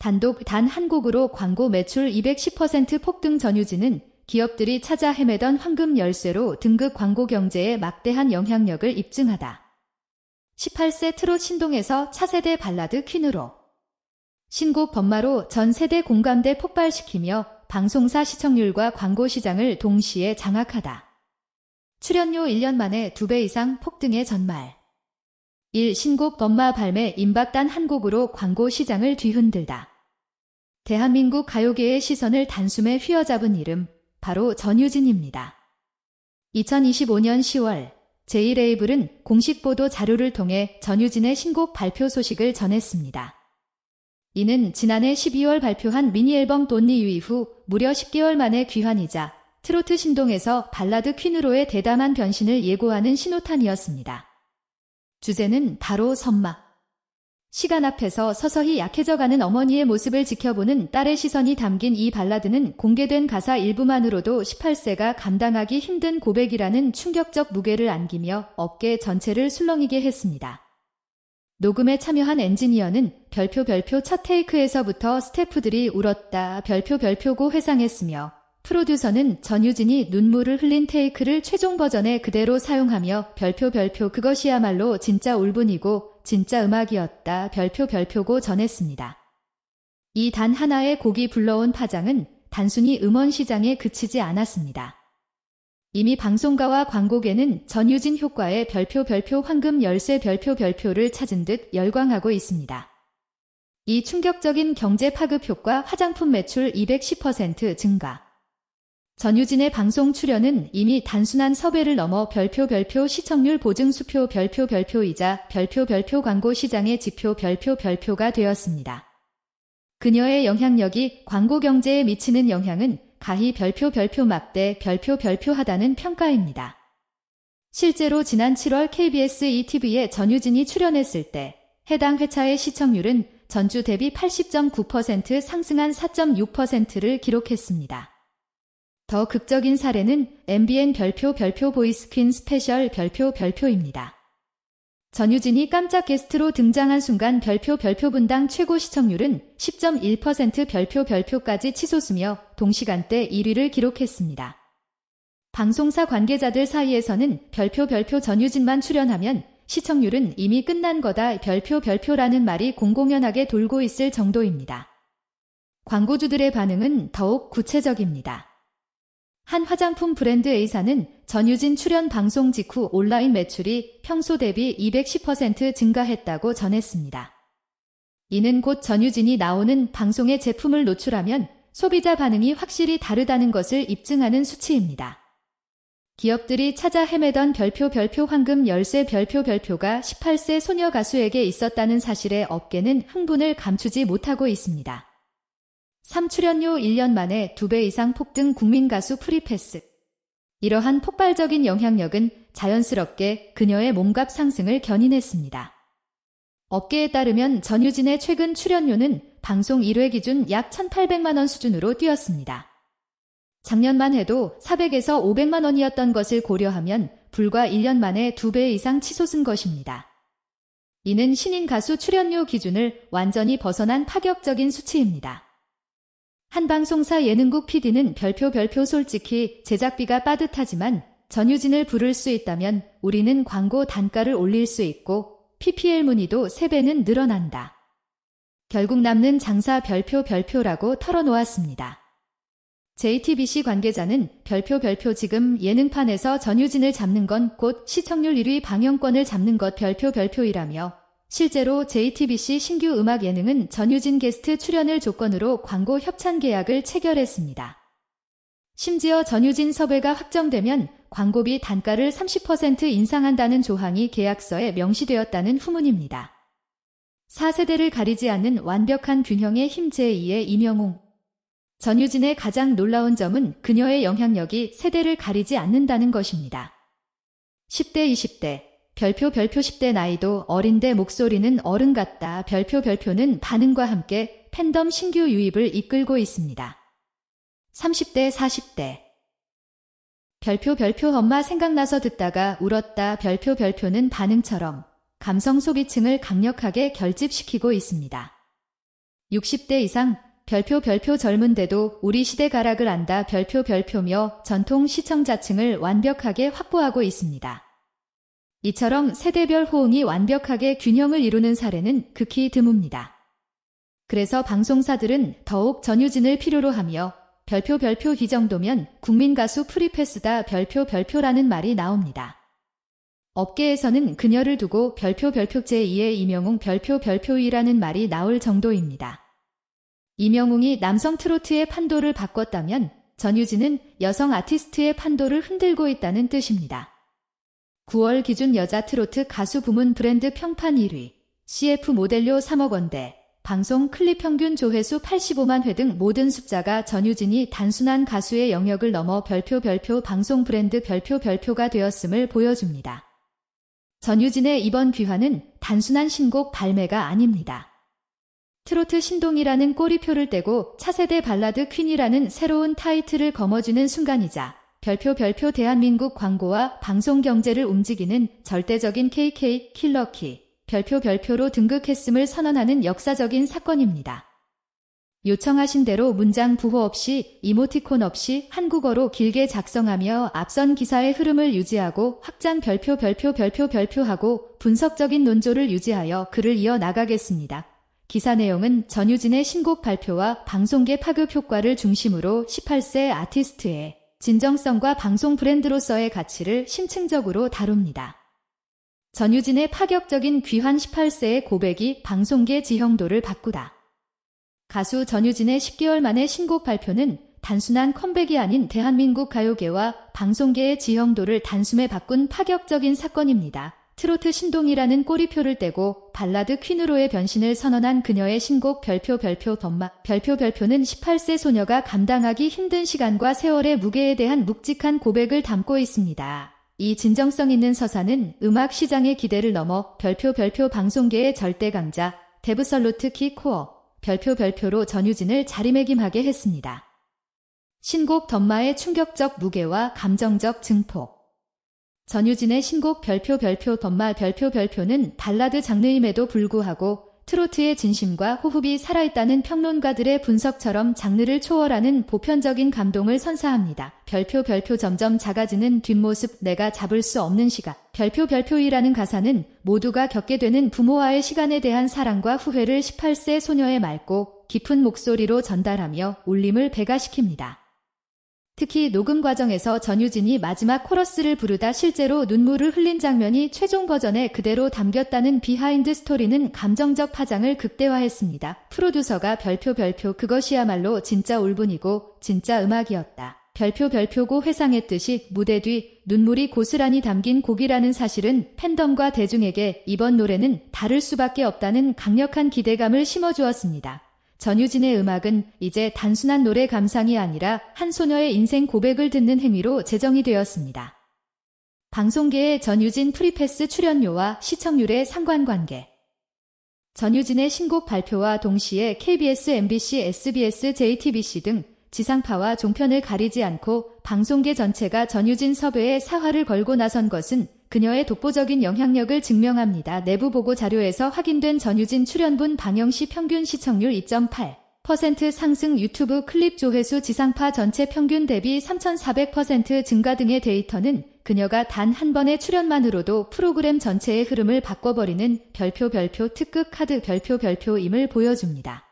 단독 단 한 곡으로 광고 매출 210% 폭등 전유진은 기업들이 찾아 헤매던 황금 열쇠로 등급 광고 경제에 막대한 영향력을 입증하다. 18세 트롯 신동에서 차세대 발라드 퀸으로 신곡 범마로 전 세대 공감대 폭발시키며 방송사 시청률과 광고 시장을 동시에 장악하다. 출연료 1년 만에 2배 이상 폭등의 전말. 1. 신곡 범마 발매 임박단 한 곡으로 광고 시장을 뒤흔들다. 대한민국 가요계의 시선을 단숨에 휘어잡은 이름, 바로 전유진입니다. 2025년 10월 제1레이블은 공식 보도 자료를 통해 전유진의 신곡 발표 소식을 전했습니다. 이는 지난해 12월 발표한 미니앨범 돈니 유 이후 무려 10개월 만에 귀환이자 트로트 신동에서 발라드 퀸으로의 대담한 변신을 예고하는 신호탄이었습니다. 주제는 바로 선마. 시간 앞에서 서서히 약해져가는 어머니의 모습을 지켜보는 딸의 시선이 담긴 이 발라드는 공개된 가사 일부만으로도 18세가 감당하기 힘든 고백이라는 충격적 무게를 안기며 업계 전체를 술렁이게 했습니다. 녹음에 참여한 엔지니어는 별표 별표 첫 테이크에서부터 스태프들이 울었다 별표 별표고 회상했으며 프로듀서는 전유진이 눈물을 흘린 테이크를 최종 버전에 그대로 사용하며 별표 별표 그것이야말로 진짜 울분이고 진짜 음악이었다 별표 별표고 전했습니다. 이 단 하나의 곡이 불러온 파장은 단순히 음원 시장에 그치지 않았습니다. 이미 방송가와 광고계는 전유진 효과의 별표 별표 황금 열쇠 별표 별표를 찾은 듯 열광하고 있습니다. 이 충격적인 경제 파급 효과 화장품 매출 210% 증가. 전유진의 방송 출연은 이미 단순한 섭외를 넘어 별표 별표 시청률 보증 수표 별표 별표이자 별표 별표 광고 시장의 지표 별표 별표가 되었습니다. 그녀의 영향력이 광고 경제에 미치는 영향은 가히 별표 별표 막대 별표 별표 하다는 평가입니다. 실제로 지난 7월 KBS ETV에 전유진이 출연했을 때 해당 회차의 시청률은 전주 대비 80.9% 상승한 4.6%를 기록했습니다. 더 극적인 사례는 MBN 별표 별표 보이스퀸 스페셜 별표 별표입니다. 전유진이 깜짝 게스트로 등장한 순간 별표 별표 분당 최고 시청률은 10.1% 별표 별표까지 치솟으며 동시간대 1위를 기록했습니다. 방송사 관계자들 사이에서는 별표 별표 전유진만 출연하면 시청률은 이미 끝난 거다 별표 별표라는 말이 공공연하게 돌고 있을 정도입니다. 광고주들의 반응은 더욱 구체적입니다. 한 화장품 브랜드 A사는 전유진 출연 방송 직후 온라인 매출이 평소 대비 210% 증가했다고 전했습니다. 이는 곧 전유진이 나오는 방송에 제품을 노출하면 소비자 반응이 확실히 다르다는 것을 입증하는 수치입니다. 기업들이 찾아 헤매던 별표 별표 황금 열쇠 별표 별표가 18세 소녀 가수에게 있었다는 사실에 업계는 흥분을 감추지 못하고 있습니다. 3출연료 1년 만에 2배 이상 폭등 국민가수 프리패스. 이러한 폭발적인 영향력은 자연스럽게 그녀의 몸값 상승을 견인했습니다. 업계에 따르면 전유진의 최근 출연료는 방송 1회 기준 약 1,800만원 수준으로 뛰었습니다. 작년만 해도 400에서 500만 원이었던 것을 고려하면 불과 1년 만에 2배 이상 치솟은 것입니다. 이는 신인 가수 출연료 기준을 완전히 벗어난 파격적인 수치입니다. 한 방송사 예능국 PD는 별표 별표 솔직히 제작비가 빠듯하지만 전유진을 부를 수 있다면 우리는 광고 단가를 올릴 수 있고 PPL 문의도 3배는 늘어난다. 결국 남는 장사 별표 별표라고 털어놓았습니다. JTBC 관계자는 별표 별표 지금 예능판에서 전유진을 잡는 건 곧 시청률 1위 방영권을 잡는 것 별표 별표이라며 실제로 JTBC 신규 음악 예능은 전유진 게스트 출연을 조건으로 광고 협찬 계약을 체결했습니다. 심지어 전유진 섭외가 확정되면 광고비 단가를 30% 인상한다는 조항이 계약서에 명시되었다는 후문입니다. 4세대를 가리지 않는 완벽한 균형의 힘 제2의 이명웅. 전유진의 가장 놀라운 점은 그녀의 영향력이 세대를 가리지 않는다는 것입니다. 10대, 20대, 별표 별표 10대 나이도 어린데 목소리는 어른 같다. 별표 별표는 반응과 함께 팬덤 신규 유입을 이끌고 있습니다. 30대 40대 별표 별표 엄마 생각나서 듣다가 울었다. 별표 별표는 반응처럼 감성 소비층을 강력하게 결집시키고 있습니다. 60대 이상 별표 별표 젊은데도 우리 시대 가락을 안다 별표 별표며 전통 시청자층을 완벽하게 확보하고 있습니다. 이처럼 세대별 호응이 완벽하게 균형을 이루는 사례는 극히 드뭅니다. 그래서 방송사들은 더욱 전유진을 필요로 하며 별표 별표 이 정도면 국민 가수 프리패스다 별표 별표라는 말이 나옵니다. 업계에서는 그녀를 두고 별표 별표 제2의 이명웅 별표 별표이라는 말이 나올 정도입니다. 이명웅이 남성 트로트의 판도를 바꿨다면 전유진은 여성 아티스트의 판도를 흔들고 있다는 뜻입니다. 9월 기준 여자 트로트 가수 부문 브랜드 평판 1위, CF 모델료 3억 원대, 방송 클립 평균 조회수 85만 회 등 모든 숫자가 전유진이 단순한 가수의 영역을 넘어 별표 별표 방송 브랜드 별표 별표가 되었음을 보여줍니다. 전유진의 이번 귀환은 단순한 신곡 발매가 아닙니다. 트로트 신동이라는 꼬리표를 떼고 차세대 발라드 퀸이라는 새로운 타이틀을 거머쥐는 순간이자 별표 별표 대한민국 광고와 방송 경제를 움직이는 절대적인 KK 킬러키 별표 별표로 등극했음을 선언하는 역사적인 사건입니다. 요청하신 대로 문장 부호 없이 이모티콘 없이 한국어로 길게 작성하며 앞선 기사의 흐름을 유지하고 확장 별표 별표 별표 별표하고 분석적인 논조를 유지하여 글을 이어 나가겠습니다. 기사 내용은 전유진의 신곡 발표와 방송계 파급 효과를 중심으로 18세 아티스트의 진정성과 방송 브랜드로서의 가치를 심층적으로 다룹니다. 전유진의 파격적인 귀환 18세의 고백이 방송계 지형도를 바꾸다. 가수 전유진의 10개월 만의 신곡 발표는 단순한 컴백이 아닌 대한민국 가요계와 방송계의 지형도를 단숨에 바꾼 파격적인 사건입니다. 트로트 신동이라는 꼬리표를 떼고 발라드 퀸으로의 변신을 선언한 그녀의 신곡 별표 별표 덤마 별표 별표는 18세 소녀가 감당하기 힘든 시간과 세월의 무게에 대한 묵직한 고백을 담고 있습니다. 이 진정성 있는 서사는 음악 시장의 기대를 넘어 별표 별표 방송계의 절대 강자 데브설로트 키 코어 별표 별표로 전유진을 자리매김하게 했습니다. 신곡 덤마의 충격적 무게와 감정적 증폭 전유진의 신곡 별표 별표 덤마 별표 별표는 발라드 장르임에도 불구하고 트로트의 진심과 호흡이 살아있다는 평론가들의 분석처럼 장르를 초월하는 보편적인 감동을 선사합니다. 별표 별표 점점 작아지는 뒷모습 내가 잡을 수 없는 시간. 별표 별표이라는 가사는 모두가 겪게 되는 부모와의 시간에 대한 사랑과 후회를 18세 소녀의 맑고 깊은 목소리로 전달하며 울림을 배가시킵니다. 특히 녹음 과정에서 전유진이 마지막 코러스를 부르다 실제로 눈물을 흘린 장면이 최종 버전에 그대로 담겼다는 비하인드 스토리는 감정적 파장을 극대화했습니다. 프로듀서가 별표 별표 그것이야말로 진짜 울분이고 진짜 음악이었다. 별표 별표고 회상했듯이 무대 뒤 눈물이 고스란히 담긴 곡이라는 사실은 팬덤과 대중에게 이번 노래는 다를 수밖에 없다는 강력한 기대감을 심어주었습니다. 전유진의 음악은 이제 단순한 노래 감상이 아니라 한 소녀의 인생 고백을 듣는 행위로 제정이 되었습니다. 방송계의 전유진 프리패스 출연료와 시청률의 상관관계 전유진의 신곡 발표와 동시에 KBS, MBC, SBS, JTBC 등 지상파와 종편을 가리지 않고 방송계 전체가 전유진 섭외에 사활을 걸고 나선 것은 그녀의 독보적인 영향력을 증명합니다. 내부 보고 자료에서 확인된 전유진 출연분 방영 시 평균 시청률 2.8% 상승 유튜브 클립 조회수 지상파 전체 평균 대비 3,400% 증가 등의 데이터는 그녀가 단 한 번의 출연만으로도 프로그램 전체의 흐름을 바꿔버리는 별표 별표 특급 카드 별표 별표임을 보여줍니다.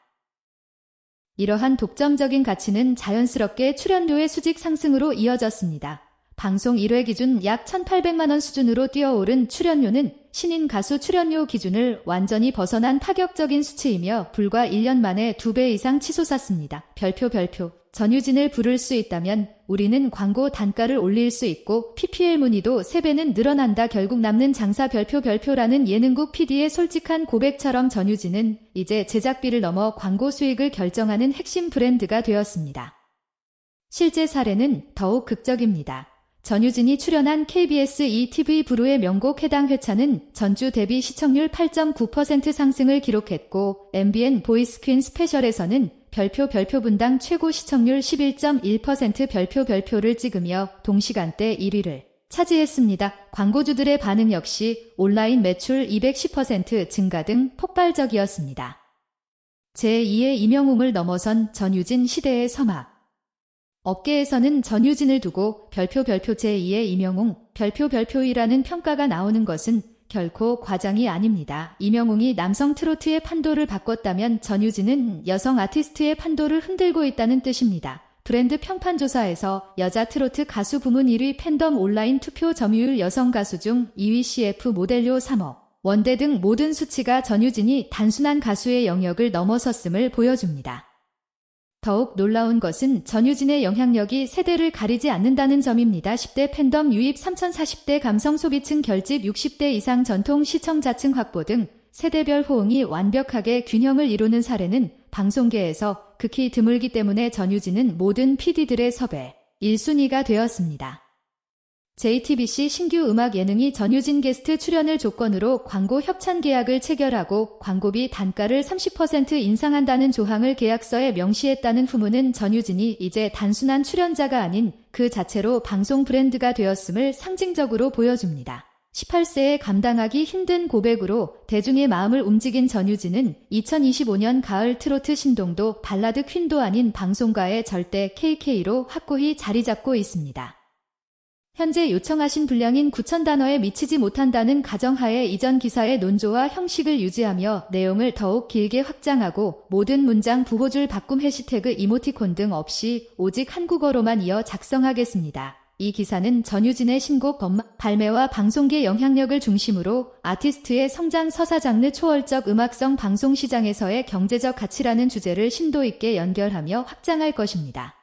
이러한 독점적인 가치는 자연스럽게 출연료의 수직 상승으로 이어졌습니다. 방송 1회 기준 약 1,800만원 수준으로 뛰어오른 출연료는 신인 가수 출연료 기준을 완전히 벗어난 파격적인 수치이며 불과 1년 만에 2배 이상 치솟았습니다. 별표 별표. 전유진을 부를 수 있다면 우리는 광고 단가를 올릴 수 있고 PPL 문의도 3배는 늘어난다 결국 남는 장사 별표 별표라는 예능국 PD의 솔직한 고백처럼 전유진은 이제 제작비를 넘어 광고 수익을 결정하는 핵심 브랜드가 되었습니다. 실제 사례는 더욱 극적입니다. 전유진이 출연한 KBS ETV 브루의 명곡 해당 회차는 전주 대비 시청률 8.9% 상승을 기록했고 MBN 보이스퀸 스페셜에서는 별표 별표 분당 최고 시청률 11.1% 별표 별표를 찍으며 동시간대 1위를 차지했습니다. 광고주들의 반응 역시 온라인 매출 210% 증가 등 폭발적이었습니다. 제2의 임영웅을 넘어선 전유진 시대의 서막. 업계에서는 전유진을 두고 별표 별표 제2의 임영웅, 별표 별표이라는 평가가 나오는 것은 결코 과장이 아닙니다. 임영웅이 남성 트로트의 판도를 바꿨다면 전유진은 여성 아티스트의 판도를 흔들고 있다는 뜻입니다. 브랜드 평판조사에서 여자 트로트 가수 부문 1위 팬덤 온라인 투표 점유율 여성 가수 중 2위 CF 모델료 3억, 원대 등 모든 수치가 전유진이 단순한 가수의 영역을 넘어섰음을 보여줍니다. 더욱 놀라운 것은 전유진의 영향력이 세대를 가리지 않는다는 점입니다. 10대 팬덤 유입 3040대 감성 소비층 결집 60대 이상 전통 시청자층 확보 등 세대별 호응이 완벽하게 균형을 이루는 사례는 방송계에서 극히 드물기 때문에 전유진은 모든 PD들의 섭외 1순위가 되었습니다. JTBC 신규 음악 예능이 전유진 게스트 출연을 조건으로 광고 협찬 계약을 체결하고 광고비 단가를 30% 인상한다는 조항을 계약서에 명시했다는 후문은 전유진이 이제 단순한 출연자가 아닌 그 자체로 방송 브랜드가 되었음을 상징적으로 보여줍니다. 18세에 감당하기 힘든 고백으로 대중의 마음을 움직인 전유진은 2025년 가을 트로트 신동도 발라드 퀸도 아닌 방송가의 절대 KK로 확고히 자리 잡고 있습니다. 현재 요청하신 분량인 9천 단어에 미치지 못한다는 가정하에 이전 기사의 논조와 형식을 유지하며 내용을 더욱 길게 확장하고 모든 문장 부호줄 바꿈 해시태그 이모티콘 등 없이 오직 한국어로만 이어 작성하겠습니다. 이 기사는 전유진의 신곡 엄마 발매와 방송계 영향력을 중심으로 아티스트의 성장 서사 장르 초월적 음악성 방송 시장에서의 경제적 가치라는 주제를 심도 있게 연결하며 확장할 것입니다.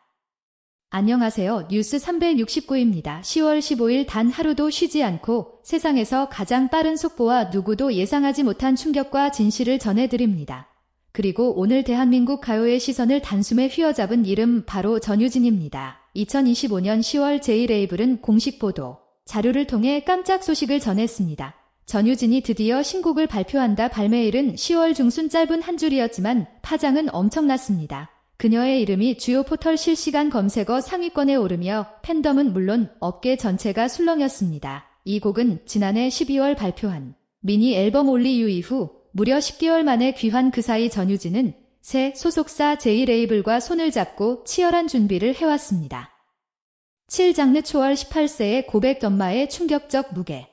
안녕하세요. 뉴스 369입니다. 10월 15일 단 하루도 쉬지 않고 세상에서 가장 빠른 속보와 누구도 예상하지 못한 충격과 진실을 전해드립니다. 그리고 오늘 대한민국 가요의 시선을 단숨에 휘어잡은 이름 바로 전유진입니다. 2025년 10월 제1레이블은 공식 보도, 자료를 통해 깜짝 소식을 전했습니다. 전유진이 드디어 신곡을 발표한다 발매일은 10월 중순 짧은 한 줄이었지만 파장은 엄청났습니다. 그녀의 이름이 주요 포털 실시간 검색어 상위권에 오르며 팬덤은 물론 업계 전체가 술렁였습니다. 이 곡은 지난해 12월 발표한 미니 앨범 올리유 이후 무려 10개월 만에 귀환 그 사이 전유진은 새 소속사 제1레이블과 손을 잡고 치열한 준비를 해왔습니다. 7장르 초월 18세의 고백 엄마의 충격적 무게.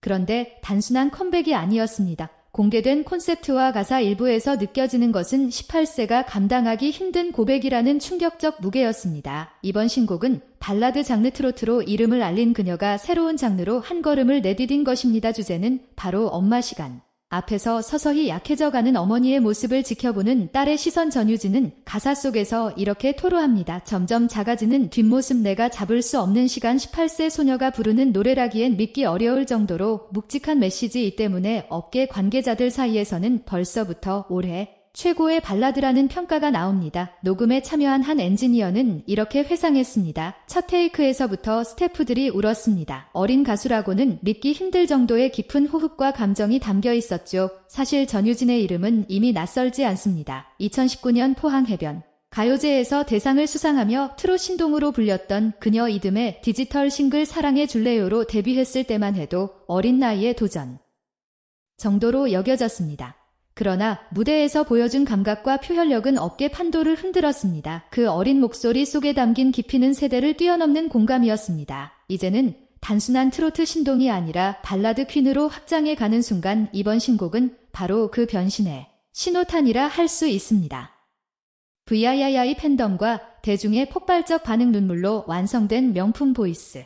그런데 단순한 컴백이 아니었습니다. 공개된 콘셉트와 가사 일부에서 느껴지는 것은 18세가 감당하기 힘든 고백이라는 충격적 무게였습니다. 이번 신곡은 발라드 장르 트로트로 이름을 알린 그녀가 새로운 장르로 한 걸음을 내디딘 것입니다. 주제는 바로 엄마 시간. 앞에서 서서히 약해져가는 어머니의 모습을 지켜보는 딸의 시선 전유진은 가사 속에서 이렇게 토로합니다. 점점 작아지는 뒷모습 내가 잡을 수 없는 시간 18세 소녀가 부르는 노래라기엔 믿기 어려울 정도로 묵직한 메시지 때문에 업계 관계자들 사이에서는 벌써부터 올해 최고의 발라드라는 평가가 나옵니다. 녹음에 참여한 한 엔지니어는 이렇게 회상했습니다. 첫 테이크에서부터 스태프들이 울었습니다. 어린 가수라고는 믿기 힘들 정도의 깊은 호흡과 감정이 담겨 있었죠. 사실 전유진의 이름은 이미 낯설지 않습니다. 2019년 포항 해변. 가요제에서 대상을 수상하며 트롯 신동으로 불렸던 그녀 이듬해 디지털 싱글 사랑의 줄레요로 데뷔했을 때만 해도 어린 나이에 도전 정도로 여겨졌습니다. 그러나 무대에서 보여준 감각과 표현력은 어깨 판도를 흔들었습니다. 그 어린 목소리 속에 담긴 깊이는 세대를 뛰어넘는 공감이었습니다. 이제는 단순한 트로트 신동이 아니라 발라드 퀸으로 확장해 가는 순간 이번 신곡은 바로 그 변신의 신호탄이라 할 수 있습니다. VIII 팬덤과 대중의 폭발적 반응 눈물로 완성된 명품 보이스.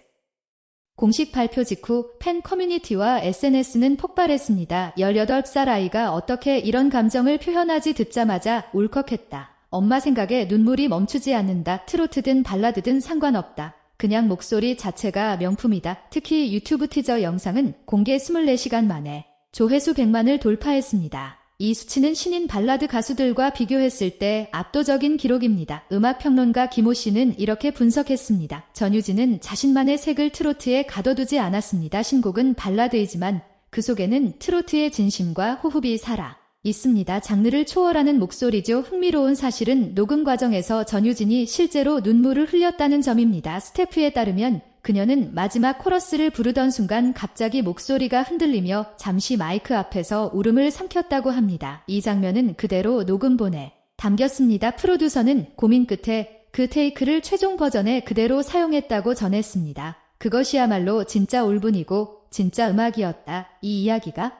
공식 발표 직후 팬 커뮤니티와 SNS는 폭발했습니다. 18살 아이가 어떻게 이런 감정을 표현하지 듣자마자 울컥했다. 엄마 생각에 눈물이 멈추지 않는다. 트로트든 발라드든 상관없다. 그냥 목소리 자체가 명품이다. 특히 유튜브 티저 영상은 공개 24시간 만에 조회수 100만을 돌파했습니다. 이 수치는 신인 발라드 가수들과 비교했을 때 압도적인 기록입니다. 음악평론가 김호 씨는 이렇게 분석했습니다. 전유진은 자신만의 색을 트로트에 가둬두지 않았습니다. 신곡은 발라드이지만 그 속에는 트로트의 진심과 호흡이 살아 있습니다. 장르를 초월하는 목소리죠. 흥미로운 사실은 녹음 과정에서 전유진이 실제로 눈물을 흘렸다는 점입니다. 스태프에 따르면 그녀는 마지막 코러스를 부르던 순간 갑자기 목소리가 흔들리며 잠시 마이크 앞에서 울음을 삼켰다고 합니다. 이 장면은 그대로 녹음본에 담겼습니다. 프로듀서는 고민 끝에 그 테이크를 최종 버전에 그대로 사용했다고 전했습니다. 그것이야말로 진짜 울분이고 진짜 음악이었다. 이 이야기가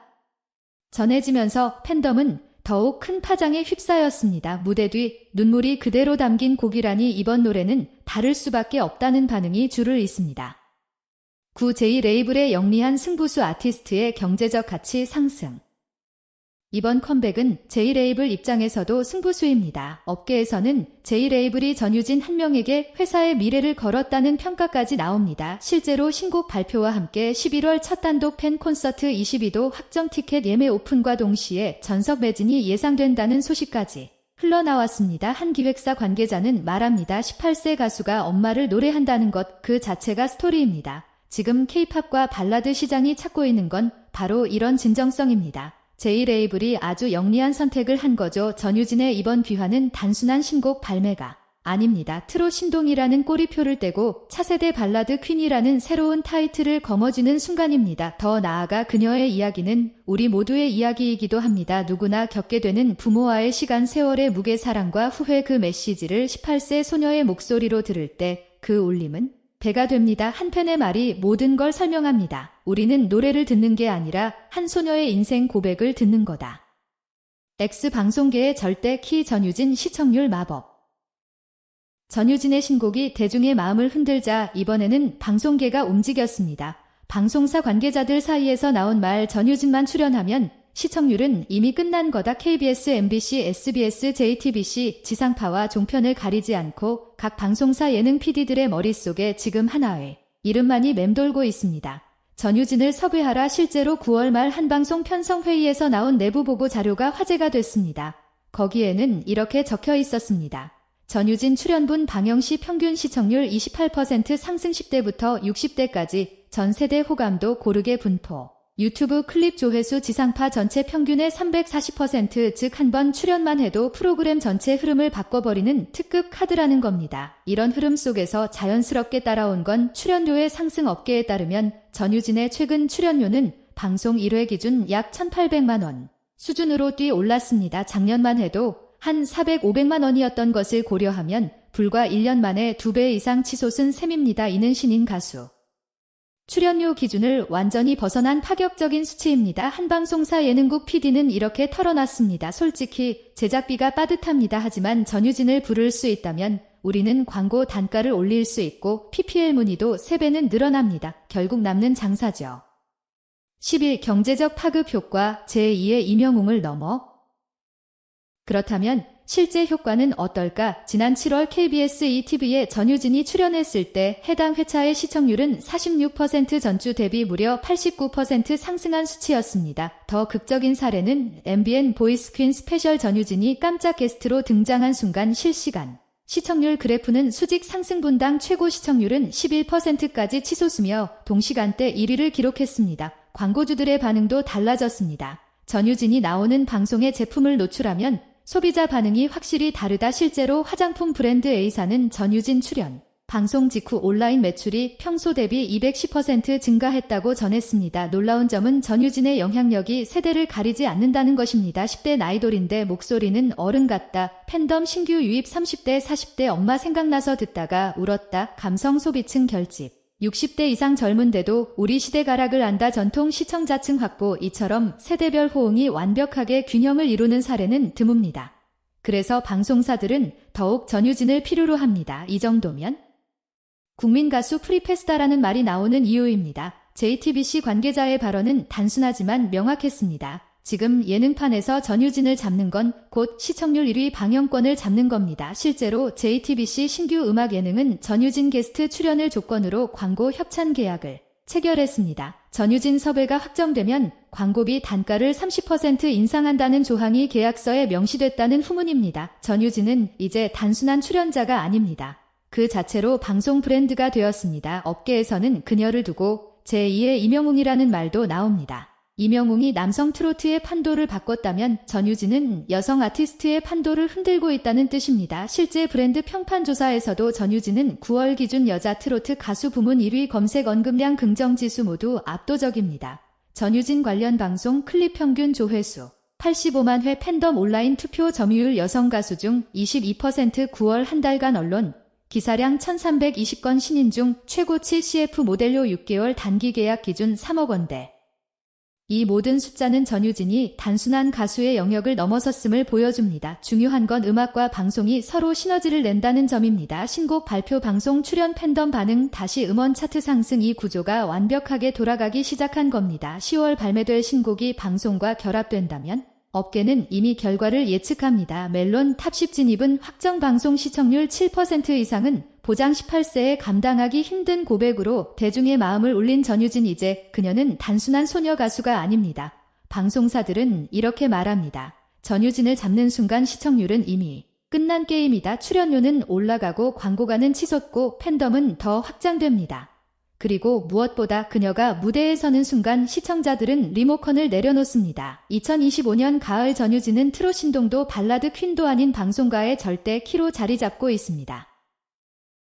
전해지면서 팬덤은 더욱 큰 파장에 휩싸였습니다. 무대 뒤 눈물이 그대로 담긴 곡이라니 이번 노래는 다를 수밖에 없다는 반응이 줄을 잇습니다. 구 j 레이블의 영리한 승부수 아티스트의 경제적 가치 상승 이번 컴백은 제이레이블 입장에서도 승부수입니다. 업계에서는 제이레이블이 전유진 한 명에게 회사의 미래를 걸었다는 평가까지 나옵니다. 실제로 신곡 발표와 함께 11월 첫 단독 팬 콘서트 22도 확정 티켓 예매 오픈과 동시에 전석 매진이 예상된다는 소식까지 흘러나왔습니다. 한 기획사 관계자는 말합니다. 18세 가수가 엄마를 노래한다는 것 그 자체가 스토리입니다. 지금 케이팝과 발라드 시장이 찾고 있는 건 바로 이런 진정성입니다. 제이 레이블이 아주 영리한 선택을 한 거죠. 전유진의 이번 귀환은 단순한 신곡 발매가 아닙니다. 트롯 신동이라는 꼬리표를 떼고 차세대 발라드 퀸이라는 새로운 타이틀을 거머쥐는 순간입니다. 더 나아가 그녀의 이야기는 우리 모두의 이야기이기도 합니다. 누구나 겪게 되는 부모와의 시간 세월의 무게 사랑과 후회 그 메시지를 18세 소녀의 목소리로 들을 때 그 울림은 배가 됩니다. 한편의 말이 모든 걸 설명합니다. 우리는 노래를 듣는 게 아니라 한 소녀의 인생 고백을 듣는 거다. X 방송계의 절대 키 전유진 시청률 마법. 전유진의 신곡이 대중의 마음을 흔들자 이번에는 방송계가 움직였습니다. 방송사 관계자들 사이에서 나온 말 전유진만 출연하면 시청률은 이미 끝난 거다 KBS, MBC, SBS, JTBC, 지상파와 종편을 가리지 않고 각 방송사 예능 PD들의 머릿속에 지금 하나의 이름만이 맴돌고 있습니다. 전유진을 섭외하라 실제로 9월 말 한방송 편성회의에서 나온 내부 보고 자료가 화제가 됐습니다. 거기에는 이렇게 적혀 있었습니다. 전유진 출연분 방영시 평균 시청률 28% 상승 10대부터 60대까지 전 세대 호감도 고르게 분포. 유튜브 클립 조회수 지상파 전체 평균의 340%, 즉 한 번 출연만 해도 프로그램 전체 흐름을 바꿔버리는 특급 카드라는 겁니다. 이런 흐름 속에서 자연스럽게 따라온 건 출연료의 상승 업계에 따르면 전유진의 최근 출연료는 방송 1회 기준 약 1,800만 원 수준으로 뛰 올랐습니다. 작년만 해도 한 400, 500만 원이었던 것을 고려하면 불과 1년 만에 2배 이상 치솟은 셈입니다. 이는 신인 가수. 출연료 기준을 완전히 벗어난 파격적인 수치입니다. 한 방송사 예능국 PD는 이렇게 털어놨습니다. 솔직히 제작비가 빠듯합니다. 하지만 전유진을 부를 수 있다면 우리는 광고 단가를 올릴 수 있고 PPL 문의도 3배는 늘어납니다. 결국 남는 장사죠. 10일 경제적 파급 효과 제2의 임영웅을 넘어 그렇다면 실제 효과는 어떨까? 지난 7월 KBS ETV에 전유진이 출연했을 때 해당 회차의 시청률은 46% 전주 대비 무려 89% 상승한 수치였습니다. 더 극적인 사례는 MBN 보이스퀸 스페셜 전유진이 깜짝 게스트로 등장한 순간 실시간 시청률 그래프는 수직 상승 분당 최고 시청률은 11%까지 치솟으며 동시간대 1위를 기록했습니다. 광고주들의 반응도 달라졌습니다. 전유진이 나오는 방송에 제품을 노출하면 소비자 반응이 확실히 다르다 실제로 화장품 브랜드 A사는 전유진 출연. 방송 직후 온라인 매출이 평소 대비 210% 증가했다고 전했습니다. 놀라운 점은 전유진의 영향력이 세대를 가리지 않는다는 것입니다. 10대 나이돌인데 목소리는 어른 같다. 팬덤 신규 유입 30대 40대 엄마 생각나서 듣다가 울었다. 감성 소비층 결집. 60대 이상 젊은데도 우리 시대 가락을 안다 전통 시청자층 확보 이처럼 세대별 호응이 완벽하게 균형을 이루는 사례는 드뭅니다. 그래서 방송사들은 더욱 전유진을 필요로 합니다. 이 정도면 국민 가수 프리페스타라는 말이 나오는 이유입니다. JTBC 관계자의 발언은 단순하지만 명확했습니다. 지금 예능판에서 전유진을 잡는 건 곧 시청률 1위 방영권을 잡는 겁니다. 실제로 JTBC 신규 음악 예능은 전유진 게스트 출연을 조건으로 광고 협찬 계약을 체결했습니다. 전유진 섭외가 확정되면 광고비 단가를 30% 인상한다는 조항이 계약서에 명시됐다는 후문입니다. 전유진은 이제 단순한 출연자가 아닙니다. 그 자체로 방송 브랜드가 되었습니다. 업계에서는 그녀를 두고 제2의 이명웅이라는 말도 나옵니다. 이명웅이 남성 트로트의 판도를 바꿨다면 전유진은 여성 아티스트의 판도를 흔들고 있다는 뜻입니다. 실제 브랜드 평판 조사에서도 전유진은 9월 기준 여자 트로트 가수 부문 1위 검색 언급량 긍정 지수 모두 압도적입니다. 전유진 관련 방송 클립 평균 조회수 85만 회 팬덤 온라인 투표 점유율 여성 가수 중 22% 9월 한 달간 언론 기사량 1320건 신인 중 최고치 CF 모델료 6개월 단기 계약 기준 3억 원대. 이 모든 숫자는 전유진이 단순한 가수의 영역을 넘어섰음을 보여줍니다. 중요한 건 음악과 방송이 서로 시너지를 낸다는 점입니다. 신곡 발표 방송 출연 팬덤 반응 다시 음원 차트 상승 이 구조가 완벽하게 돌아가기 시작한 겁니다. 10월 발매될 신곡이 방송과 결합된다면 업계는 이미 결과를 예측합니다. 멜론 탑10 진입은 확정 방송 시청률 7% 이상은 보장 18세에 감당하기 힘든 고백으로 대중의 마음을 울린 전유진 이제 그녀는 단순한 소녀 가수가 아닙니다. 방송사들은 이렇게 말합니다. 전유진을 잡는 순간 시청률은 이미 끝난 게임이다. 출연료는 올라가고 광고가는 치솟고 팬덤은 더 확장됩니다. 그리고 무엇보다 그녀가 무대에 서는 순간 시청자들은 리모컨을 내려놓습니다. 2025년 가을 전유진은 트롯 신동도 발라드 퀸도 아닌 방송가의 절대 키로 자리 잡고 있습니다.